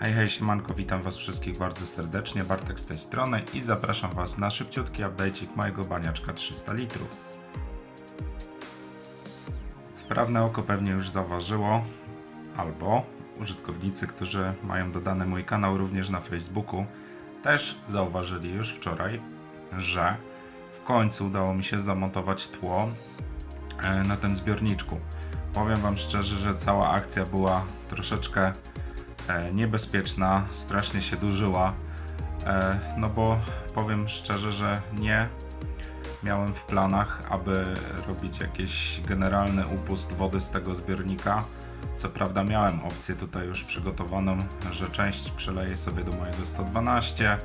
Hej, hej, siemanko, witam was wszystkich bardzo serdecznie, Bartek z tej strony i zapraszam was na szybciutki updatecik mojego baniaczka 300 litrów. Wprawne oko pewnie już zauważyło, albo użytkownicy, którzy mają dodany mój kanał również na Facebooku, też zauważyli już wczoraj, że w końcu udało mi się zamontować tło e, na tym zbiorniczku. Powiem wam szczerze, że cała akcja była troszeczkę niebezpieczna, strasznie się dłużyła. E, no bo powiem szczerze, że nie miałem w planach, aby robić jakiś generalny upust wody z tego zbiornika. Co prawda miałem opcję tutaj już przygotowaną, że część przeleję sobie do mojego 112,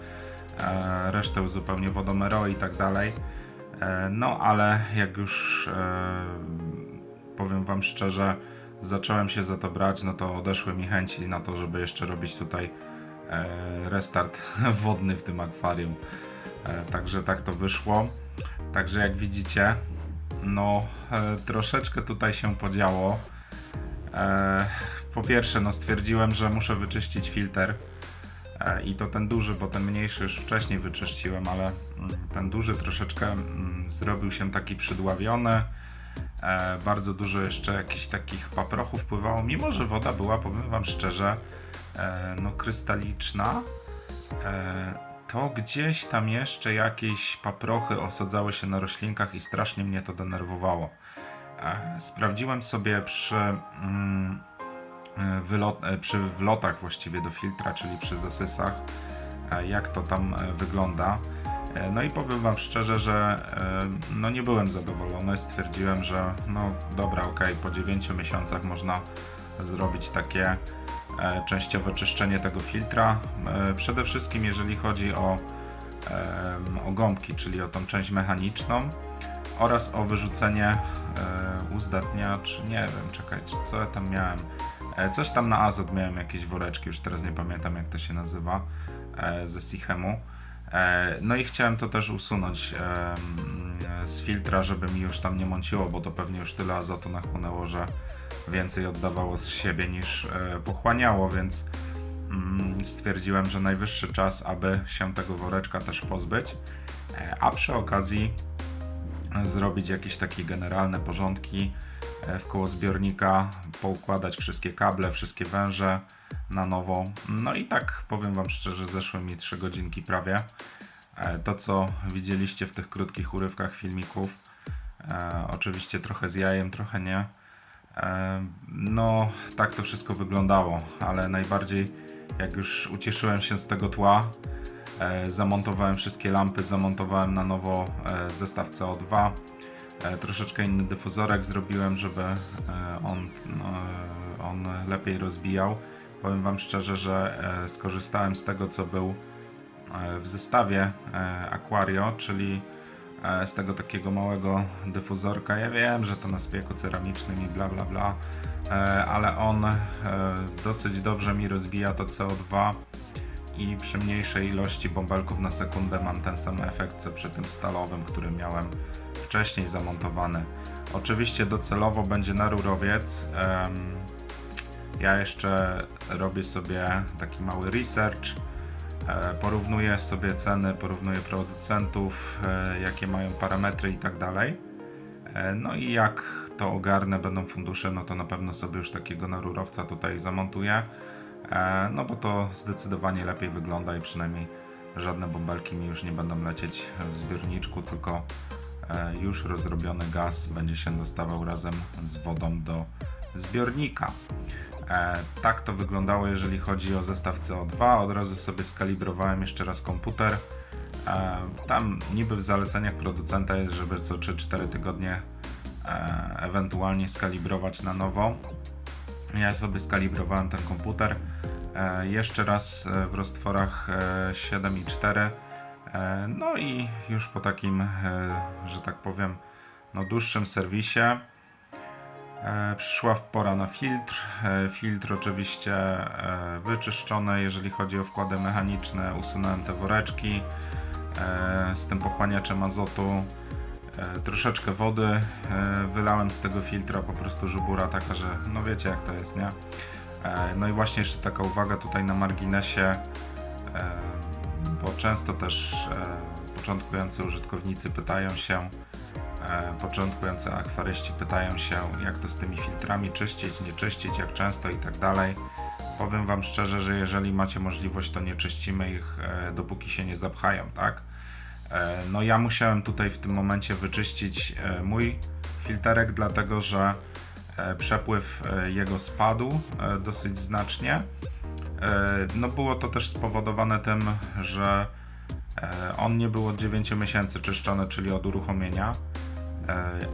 e, resztę uzupełnię wodą Mero i tak dalej. E, No ale jak już e, powiem wam szczerze, zacząłem się za to brać, no to odeszły mi chęci na to, żeby jeszcze robić tutaj e, restart wodny w tym akwarium. E, Także tak to wyszło. Także jak widzicie, no e, troszeczkę tutaj się podziało. Po pierwsze, no stwierdziłem, że muszę wyczyścić filtr. I to ten duży, bo ten mniejszy już wcześniej wyczyściłem, ale mm, ten duży troszeczkę mm, zrobił się taki przydławiony. E, bardzo dużo jeszcze jakichś takich paprochów pływało, mimo że woda była, powiem Wam szczerze, e, no krystaliczna. E, to gdzieś tam jeszcze jakieś paprochy osadzały się na roślinkach i strasznie mnie to denerwowało. Sprawdziłem sobie przy, mm, wylot, przy wlotach właściwie do filtra, czyli przy zasysach, jak to tam wygląda. E, No i powiem Wam szczerze, że e, no nie byłem zadowolony. Stwierdziłem, że no dobra, okej, po 9 miesiącach można zrobić takie e, częściowe czyszczenie tego filtra. Przede wszystkim jeżeli chodzi o, o gąbki, czyli o tą część mechaniczną oraz o wyrzucenie uzdatniacz, nie wiem, czekajcie, co ja tam miałem. Coś tam na azot miałem jakieś woreczki, już teraz nie pamiętam jak to się nazywa, ze Sichemu. E, No i chciałem to też usunąć em, z filtra, żeby mi już tam nie mąciło, bo to pewnie już tyle azotu nachłonęło, że więcej oddawało z siebie niż e, pochłaniało, więc mm, stwierdziłem, że najwyższy czas, aby się tego woreczka też pozbyć. E, A przy okazji e, zrobić jakieś takie generalne porządki e, w koło zbiornika, poukładać wszystkie kable, wszystkie węże na nowo. No i tak powiem Wam szczerze, zeszły mi 3 godzinki prawie. E, To co widzieliście w tych krótkich urywkach filmików, e, oczywiście trochę z jajem, trochę nie. No, tak to wszystko wyglądało, ale najbardziej jak już ucieszyłem się z tego tła, zamontowałem wszystkie lampy, zamontowałem na nowo e, zestaw CO2, e, troszeczkę inny dyfuzorek zrobiłem, żeby e, on, no, e, on lepiej rozbijał. Powiem Wam szczerze, że e, skorzystałem z tego, co był e, w zestawie e, Aquario, czyli e, z tego takiego małego dyfuzorka. Ja wiem, że to na spieku ceramicznym i bla bla bla, e, ale on e, dosyć dobrze mi rozbija to CO2 i przy mniejszej ilości bąbelków na sekundę mam ten sam efekt co przy tym stalowym, który miałem wcześniej zamontowany. Oczywiście docelowo będzie na rurowiec. ja jeszcze robię sobie taki mały research. E, Porównuję sobie ceny, porównuję producentów, e, jakie mają parametry i tak dalej. E, No i jak to ogarnę, będą fundusze, no to na pewno sobie już takiego na rurowca tutaj zamontuję. E, No bo to zdecydowanie lepiej wygląda i przynajmniej żadne bąbelki mi już nie będą lecieć w zbiorniczku, tylko e, już rozrobiony gaz będzie się dostawał razem z wodą do zbiornika. E, tak to wyglądało, jeżeli chodzi o zestaw CO2. Od razu sobie skalibrowałem jeszcze raz komputer. Tam niby w zaleceniach producenta jest, żeby co 3-4 tygodnie ewentualnie skalibrować na nowo. Ja sobie skalibrowałem ten komputer. E, jeszcze raz e, w roztworach e, 7,4. E, no i już po takim, że tak powiem, no dłuższym serwisie przyszła pora na filtr. Filtr oczywiście wyczyszczony, jeżeli chodzi o wkłady mechaniczne. Usunąłem te woreczki z tym pochłaniaczem azotu. E, troszeczkę wody e, wylałem z tego filtra, po prostu żubura taka, że no wiecie jak to jest, nie? E, No i właśnie jeszcze taka uwaga tutaj na marginesie, bo często też początkujący użytkownicy pytają się, początkujący akwaryści pytają się, jak to z tymi filtrami czyścić, nie czyścić, jak często i tak dalej. Powiem Wam szczerze, że jeżeli macie możliwość, to nie czyścimy ich, dopóki się nie zapchają, tak? E, No ja musiałem tutaj w tym momencie wyczyścić e, mój filterek, dlatego że e, przepływ jego spadł dosyć znacznie. No było to też spowodowane tym, że on nie był od 9 miesięcy czyszczony, czyli od uruchomienia.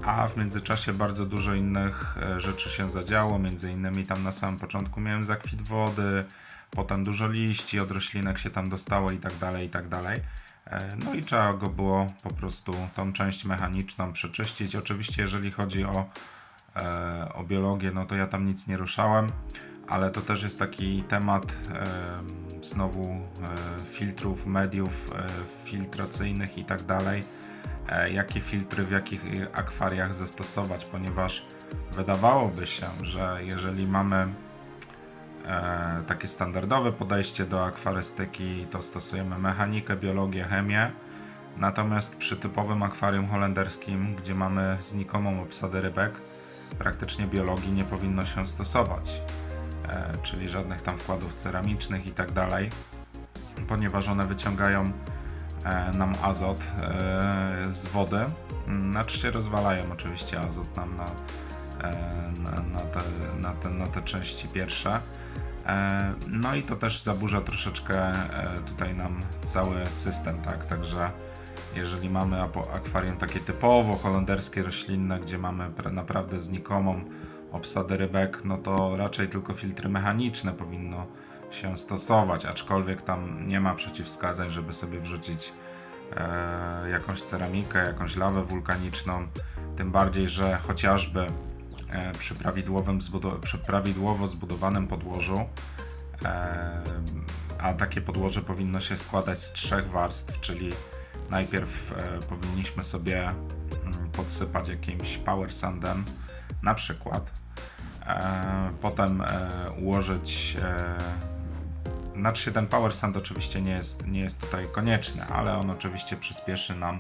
A w międzyczasie bardzo dużo innych rzeczy się zadziało, między innymi tam na samym początku miałem zakwit wody, potem dużo liści od roślinek się tam dostało i tak dalej, i tak dalej. E, No i trzeba go było po prostu tą część mechaniczną przeczyścić. Oczywiście jeżeli chodzi o, e, o biologię, no to ja tam nic nie ruszałem, ale to też jest taki temat e, znowu filtrów, mediów filtracyjnych i tak dalej jakie filtry w jakich akwariach zastosować, ponieważ wydawałoby się, że jeżeli mamy takie standardowe podejście do akwarystyki, to stosujemy mechanikę, biologię, chemię. Natomiast przy typowym akwarium holenderskim, gdzie mamy znikomą obsadę rybek, praktycznie biologii nie powinno się stosować, e, czyli żadnych tam wkładów ceramicznych i tak dalej, ponieważ one wyciągają e, nam azot e, z wody. Znaczy się rozwalają oczywiście azot nam na, e, na, na, te, na, te, na te części pierwsze. E, No i to też zaburza troszeczkę e, tutaj nam cały system, tak? Także jeżeli mamy akwarium takie typowo holenderskie, roślinne, gdzie mamy pra- naprawdę znikomą obsadę rybek, no to raczej tylko filtry mechaniczne powinno się stosować, aczkolwiek tam nie ma przeciwwskazań, żeby sobie wrzucić e, jakąś ceramikę, jakąś lawę wulkaniczną. Tym bardziej, że chociażby e, przy, prawidłowym zbudo- przy prawidłowo zbudowanym podłożu, e, a takie podłoże powinno się składać z trzech warstw, czyli najpierw e, powinniśmy sobie mm, podsypać jakimś power sandem, na przykład. E, potem e, ułożyć e, znaczy ten power sand oczywiście nie jest, nie jest tutaj konieczny, ale on oczywiście przyspieszy nam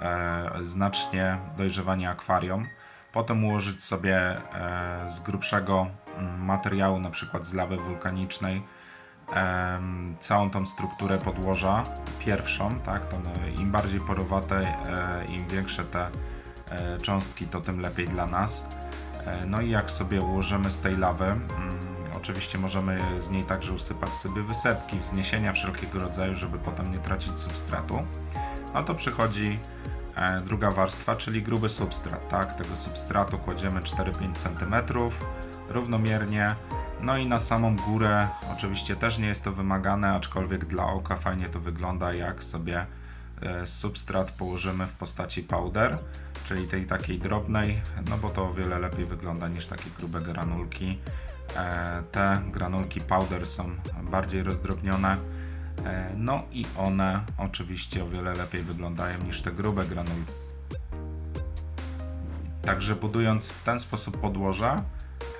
e, znacznie dojrzewanie akwarium. Potem ułożyć sobie e, z grubszego mm, materiału, na przykład z lawy wulkanicznej, całą tą strukturę podłoża, pierwszą, tak, to no, im bardziej porowate, e, im większe te e, cząstki, to tym lepiej dla nas. E, No i jak sobie ułożymy z tej lawy, mm, oczywiście możemy z niej także usypać sobie wysepki, wzniesienia wszelkiego rodzaju, żeby potem nie tracić substratu. No to przychodzi e, druga warstwa, czyli gruby substrat, tak? Tego substratu kładziemy 4-5 cm równomiernie. No i na samą górę, oczywiście też nie jest to wymagane, aczkolwiek dla oka fajnie to wygląda, jak sobie e, substrat położymy w postaci powder, czyli tej takiej drobnej, no bo to o wiele lepiej wygląda niż takie grube granulki. E, Te granulki powder są bardziej rozdrobnione, e, no i one oczywiście o wiele lepiej wyglądają niż te grube granulki. Także budując w ten sposób podłoże,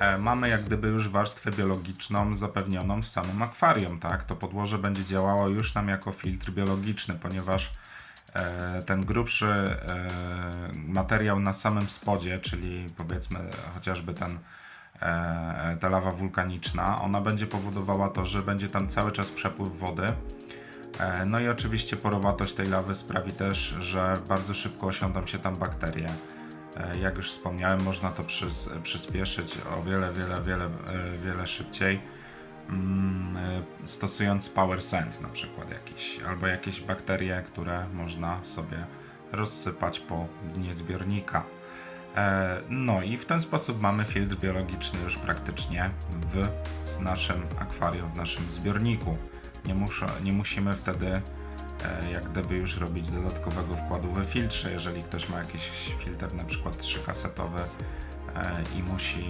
e, mamy jak gdyby już warstwę biologiczną zapewnioną w samym akwarium, tak? To podłoże będzie działało już nam jako filtr biologiczny, ponieważ e, ten grubszy e, materiał na samym spodzie, czyli powiedzmy chociażby ten e, ta lawa wulkaniczna, ona będzie powodowała to, że będzie tam cały czas przepływ wody. E, No i oczywiście porowatość tej lawy sprawi też, że bardzo szybko osiądą się tam bakterie. E, Jak już wspomniałem, można to przys przyspieszyć o wiele, wiele, wiele, e, wiele szybciej mm, e, stosując Power Sand na przykład jakiś, albo jakieś bakterie, które można sobie rozsypać po dnie zbiornika. E, No i w ten sposób mamy filtr biologiczny już praktycznie w naszym akwarium, w naszym zbiorniku. Nie, muszę, nie musimy wtedy e, jak gdyby już robić dodatkowego wkładu we filtrze, jeżeli ktoś ma jakiś filtr na przykład 3-kasetowy e, i musi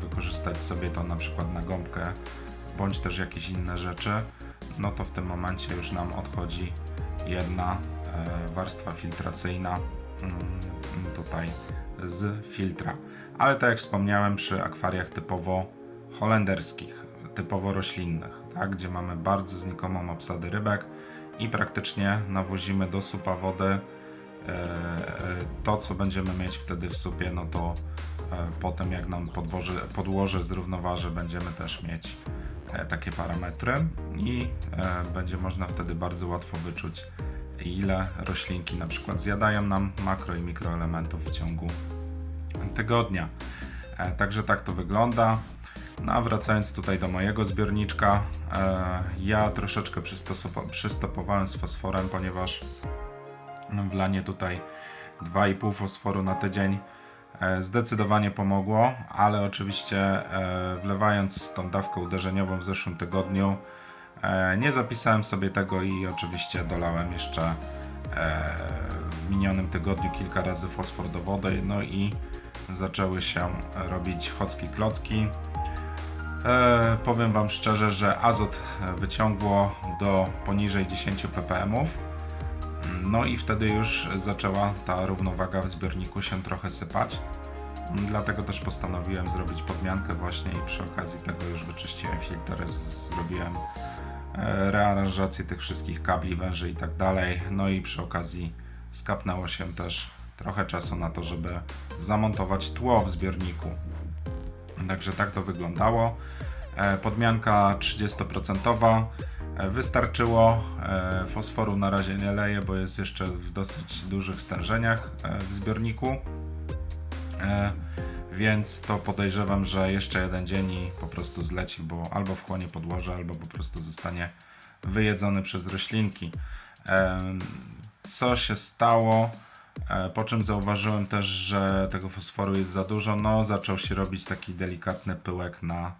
wykorzystać sobie to na przykład na gąbkę bądź też jakieś inne rzeczy, no to w tym momencie już nam odchodzi jedna warstwa filtracyjna mm, tutaj z filtra. Ale tak jak wspomniałem, przy akwariach typowo holenderskich, typowo roślinnych, tak, gdzie mamy bardzo znikomą obsadę rybek i praktycznie nawozimy do supa wody e, e, to, co będziemy mieć wtedy w supie, no to e, potem jak nam podłoże, zrównoważy, będziemy też mieć takie parametry i będzie można wtedy bardzo łatwo wyczuć, ile roślinki na przykład zjadają nam makro i mikroelementów w ciągu tygodnia. E, Także tak to wygląda. No a wracając tutaj do mojego zbiorniczka, e, ja troszeczkę przystopowałem z fosforem, ponieważ wlanie tutaj 2,5 fosforu na tydzień e, zdecydowanie pomogło, ale oczywiście wlewając tą dawkę uderzeniową w zeszłym tygodniu nie zapisałem sobie tego i oczywiście dolałem jeszcze e, w minionym tygodniu kilka razy fosfor do wody, no i zaczęły się robić chocki klocki. E, powiem Wam szczerze, że azot e, wyciągło do poniżej 10 ppm. No i wtedy już zaczęła ta równowaga w zbiorniku się trochę sypać. Dlatego też postanowiłem zrobić podmiankę właśnie i przy okazji tego już wyczyściłem filtr, zrobiłem e, rearanżację tych wszystkich kabli, węży i tak dalej. No i przy okazji skapnęło się też trochę czasu na to, żeby zamontować tło w zbiorniku. Także tak to wyglądało. E, Podmianka 30% e, wystarczyło. E, Fosforu na razie nie leję, bo jest jeszcze w dosyć dużych stężeniach e, w zbiorniku. Więc to podejrzewam, że jeszcze jeden dzień i po prostu zleci, bo albo wchłonie podłoże, albo po prostu zostanie wyjedzony przez roślinki. Co się stało? E, Po czym zauważyłem też, że tego fosforu jest za dużo. No, zaczął się robić taki delikatny pyłek na,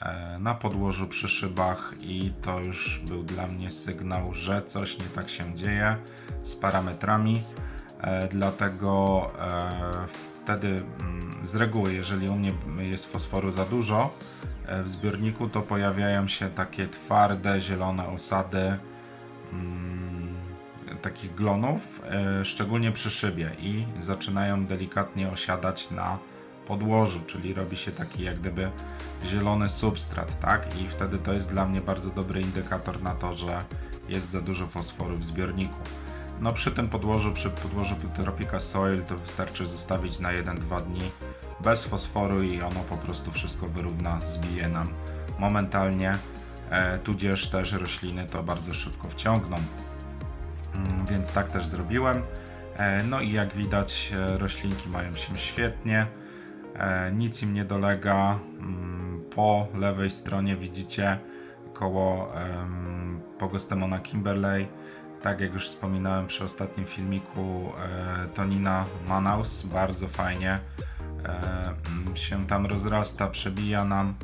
e, na podłożu przy szybach, i to już był dla mnie sygnał, że coś nie tak się dzieje z parametrami. E, Dlatego e, wtedy mm, z reguły, jeżeli u mnie jest fosforu za dużo e, w zbiorniku, to pojawiają się takie twarde, zielone osady mm, takich glonów, e, szczególnie przy szybie i zaczynają delikatnie osiadać na podłożu, czyli robi się taki jak gdyby zielony substrat, tak? I wtedy to jest dla mnie bardzo dobry indykator na to, że jest za dużo fosforu w zbiorniku. No przy tym podłożu, przy podłożu Tropica Soil to wystarczy zostawić na 1-2 dni bez fosforu i ono po prostu wszystko wyrówna, zbije nam momentalnie, e, tudzież też rośliny to bardzo szybko wciągną. Mm, Więc tak też zrobiłem. E, No i jak widać, e, roślinki mają się świetnie. E, Nic im nie dolega. Mm, Po lewej stronie widzicie koło em, Pogostemona Kimberley. Tak jak już wspominałem przy ostatnim filmiku, e, Tonina Manaus bardzo fajnie e, mm, się tam rozrasta, przebija nam.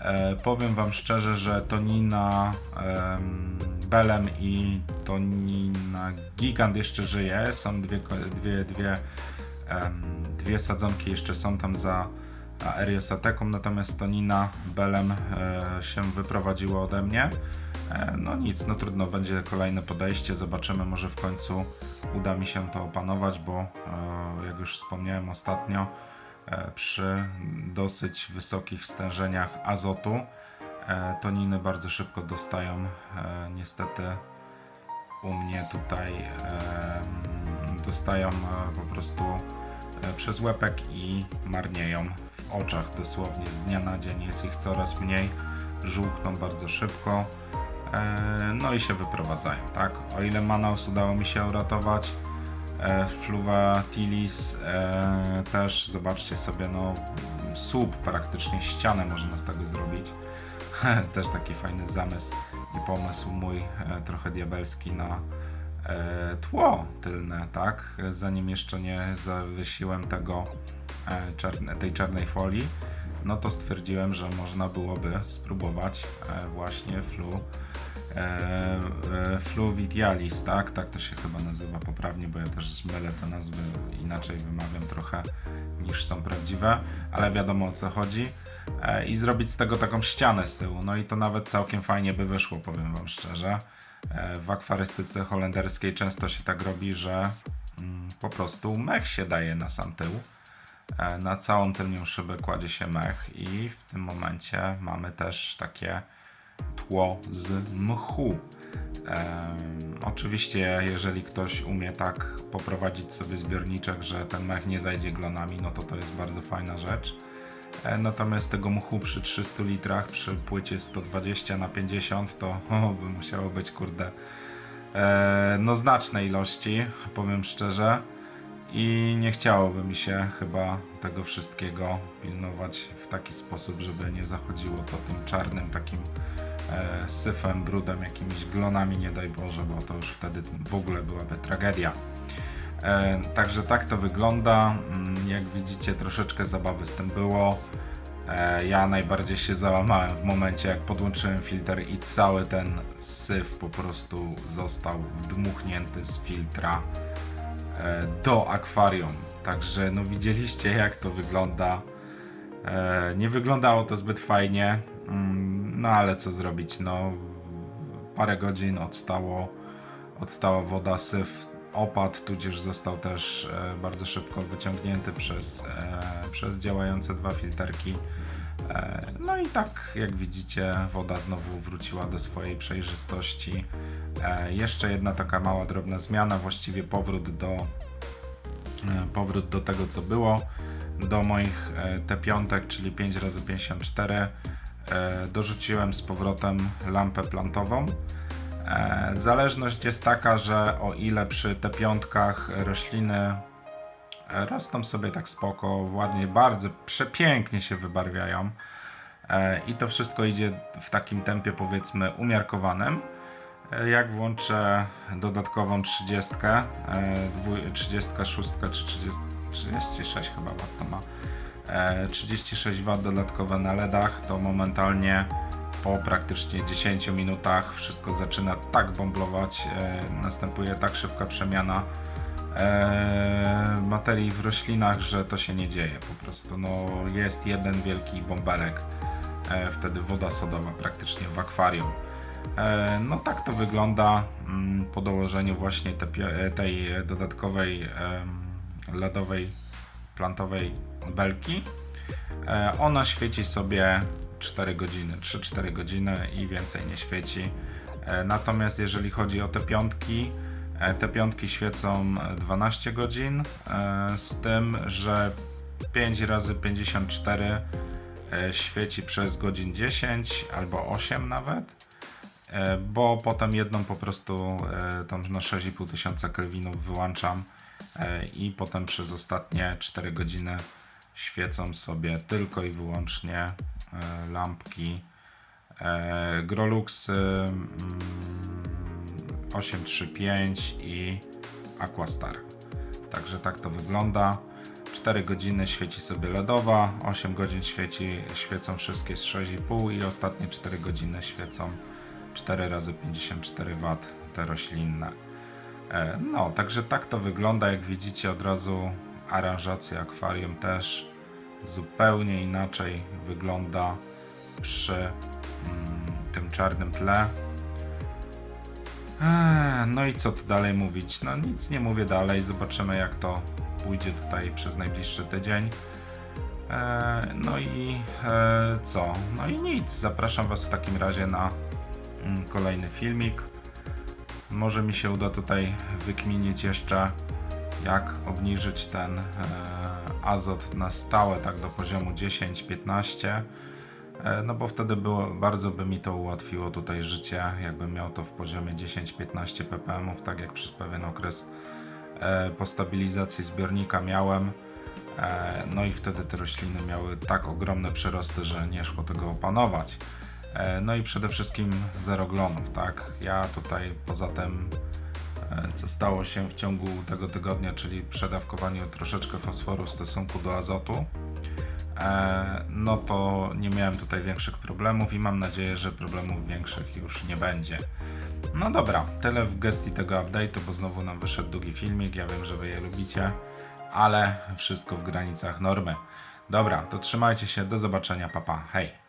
E, powiem Wam szczerze, że Tonina em, Belem i Tonina Gigant jeszcze żyje. Są dwie, dwie, dwie, em, dwie sadzonki jeszcze są tam za Eriosateką, natomiast Tonina Belem e, się wyprowadziło ode mnie. E, no nic, no trudno, będzie kolejne podejście, zobaczymy, może w końcu uda mi się to opanować, bo e, jak już wspomniałem ostatnio, e, przy dosyć wysokich stężeniach azotu toniny bardzo szybko dostają niestety u mnie tutaj dostają po prostu przez łepek i marnieją w oczach. Dosłownie z dnia na dzień jest ich coraz mniej żółkną bardzo szybko no i się wyprowadzają tak? O ile Manaus udało mi się uratować e, Fluva Tilis e, też zobaczcie sobie no słup praktycznie ścianę można z tego zrobić. Też taki fajny zamysł i pomysł mój e, trochę diabelski na e, tło tylne, tak? Zanim jeszcze nie zawiesiłem tego e, tej czarnej folii, no to stwierdziłem, że można byłoby spróbować e, właśnie flu e, e, fluvidialis, tak? Tak to się chyba nazywa poprawnie, bo ja też mylę te nazwy, inaczej wymawiam trochę niż są prawdziwe, ale wiadomo o co chodzi i zrobić z tego taką ścianę z tyłu. No i to nawet całkiem fajnie by wyszło, powiem Wam szczerze. W akwarystyce holenderskiej często się tak robi, że mm, po prostu mech się daje na sam tył. E, Na całą tylnią szybę kładzie się mech i w tym momencie mamy też takie tło z mchu. Oczywiście, jeżeli ktoś umie tak poprowadzić sobie zbiorniczek, że ten mech nie zajdzie glonami, no to to jest bardzo fajna rzecz. E, Natomiast tego mchu przy 300 litrach, przy płycie 120 na 50 to o, by musiało być kurde e, no znaczne ilości, powiem szczerze. I nie chciałoby mi się chyba tego wszystkiego pilnować w taki sposób, żeby nie zachodziło to tym czarnym takim e, syfem, brudem, jakimiś glonami, nie daj Boże, bo to już wtedy w ogóle byłaby tragedia. E, także tak to wygląda. Mm, Jak widzicie, troszeczkę zabawy z tym było. E, ja najbardziej się załamałem w momencie, jak podłączyłem filtr i cały ten syf po prostu został wdmuchnięty z filtra do akwarium. Także no widzieliście jak to wygląda. E, Nie wyglądało to zbyt fajnie, mm, no ale co zrobić, no parę godzin odstało, odstała woda, syf opadł, tudzież został też e, bardzo szybko wyciągnięty przez, e, przez działające dwa filterki. E, No i tak jak widzicie woda znowu wróciła do swojej przejrzystości. E, Jeszcze jedna taka mała drobna zmiana, właściwie powrót do, e, powrót do tego co było, do moich e, T5, czyli 5x54. E, Dorzuciłem z powrotem lampę plantową. Zależność jest taka, że o ile przy T5 rośliny rosną sobie tak spoko, ładnie, bardzo przepięknie się wybarwiają i to wszystko idzie w takim tempie powiedzmy umiarkowanym. E, Jak włączę dodatkową 30, e, dwuj- 36 czy 30, 36 chyba wat to ma, e, 36 W dodatkowe na LEDach, to momentalnie po praktycznie 10 minutach wszystko zaczyna tak bomblować, e, następuje tak szybka przemiana e, materii w roślinach, że to się nie dzieje po prostu. No, jest jeden wielki bąbelek, e, wtedy woda sodowa praktycznie w akwarium. E, no tak to wygląda mm, po dołożeniu właśnie e, tej dodatkowej LEDowej plantowej belki. E, Ona świeci sobie 4 godziny, 3-4 godziny i więcej nie świeci. Natomiast jeżeli chodzi o te piątki, te piątki świecą 12 godzin, z tym, że 5 razy 54 e, świeci przez godzin 10 albo 8 nawet. E, bo potem jedną po prostu e, tam na 6,5 tysiąca kelwinów wyłączam e, i potem przez ostatnie 4 godziny świecą sobie tylko i wyłącznie lampki e, Groluxy mm, 835 i Aquastar. Także tak to wygląda. 4 godziny świeci sobie LEDowa, 8 godzin świeci, świecą wszystkie z 6,5 i ostatnie 4 godziny świecą 4 razy 54 W te roślinne. E, No, także tak to wygląda. Jak widzicie, od razu aranżacja akwarium też zupełnie inaczej wygląda przy mm, tym czarnym tle. Eee, No i co tu dalej mówić? No nic nie mówię dalej, zobaczymy jak to pójdzie tutaj przez najbliższy tydzień. Eee, No i e, co? No i nic, zapraszam Was w takim razie na kolejny filmik. Może mi się uda tutaj wykminić jeszcze jak obniżyć ten e, azot na stałe tak do poziomu 10-15 E, No bo wtedy było, bardzo by mi to ułatwiło tutaj życie, jakbym miał to w poziomie 10-15 ppm, tak jak przez pewien okres e, po stabilizacji zbiornika miałem. No i wtedy te rośliny miały tak ogromne przyrosty, że nie szło tego opanować. E, No i przede wszystkim zero glonów, tak? Ja tutaj poza tym, e, co stało się w ciągu tego tygodnia, czyli przedawkowaniu troszeczkę fosforu w stosunku do azotu, e, no to nie miałem tutaj większych problemów i mam nadzieję, że problemów większych już nie będzie. No dobra, tyle w gestii tego update'u, bo znowu nam wyszedł długi filmik, ja wiem, że wy je lubicie, ale wszystko w granicach normy. Dobra, to trzymajcie się, do zobaczenia, papa, hej!